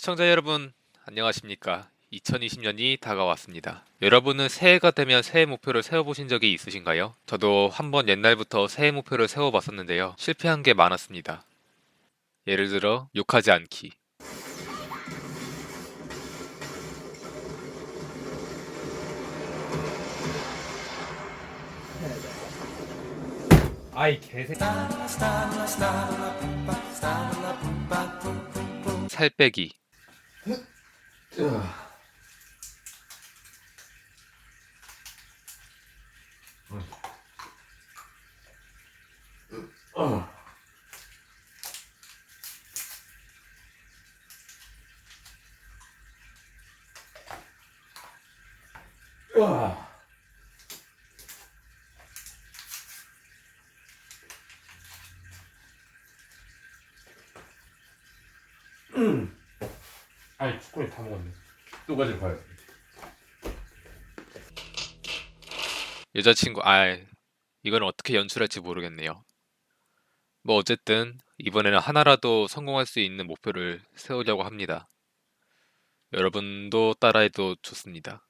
시청자 여러분 안녕하십니까? 2020년이 다가왔습니다. 여러분은 새해가 되면 새해 목표를 세워보신 적이 있으신가요? 저도 한번 옛날부터 새해 목표를 세워봤었는데요. 실패한 게 많았습니다. 예를 들어 욕하지 않기. 아이 개새 살 빼기 어. 어. 음. 아니 초콜릿 다 먹었네. 또 가지고 가요. 여자친구 아 이건 어떻게 연출할지 모르겠네요. 뭐 어쨌든 이번에는 하나라도 성공할 수 있는 목표를 세우려고 합니다. 여러분도 따라해도 좋습니다.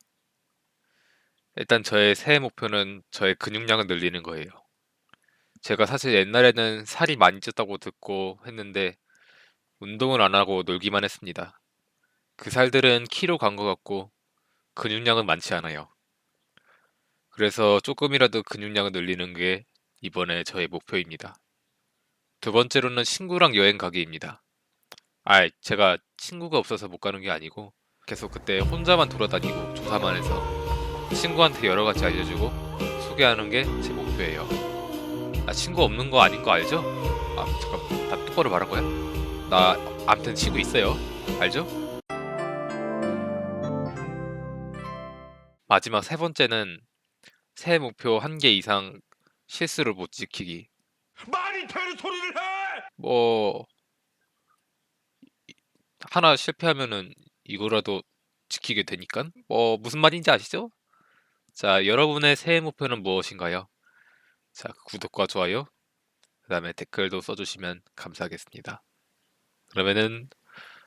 일단 저의 새해 목표는 저의 근육량을 늘리는 거예요. 제가 사실 옛날에는 살이 많이 쪘다고 듣고 했는데 운동을 안 하고 놀기만 했습니다 그 살들은 키로 간 것 같고 근육량은 많지 않아요 그래서 조금이라도 근육량을 늘리는 게 이번에 저의 목표입니다. 두 번째로는 친구랑 여행 가기입니다. 아, 제가 친구가 없어서 못 가는 게 아니고 계속 그때 혼자만 돌아다니고 조사만 해서 친구한테 여러 가지 알려주고 소개하는 게 제 목표예요. 나 친구 없는 거 아닌 거 알죠? 아, 잠깐, 나 똑바로 말한 거야? 나 아무튼 친구 있어요. 알죠? 마지막 세 번째는 새해 목표 한 개 이상 실수를 못 지키기. 말이 되는 소리를 해! 뭐 이- 하나 실패하면은 이거라도 지키게 되니까 뭐 무슨 말인지 아시죠? 자, 여러분의 새해 목표는 무엇인가요? 자, 구독과 좋아요, 그다음에 댓글도 써주시면 감사하겠습니다. 그러면은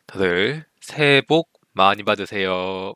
다들 새해 복 많이 받으세요.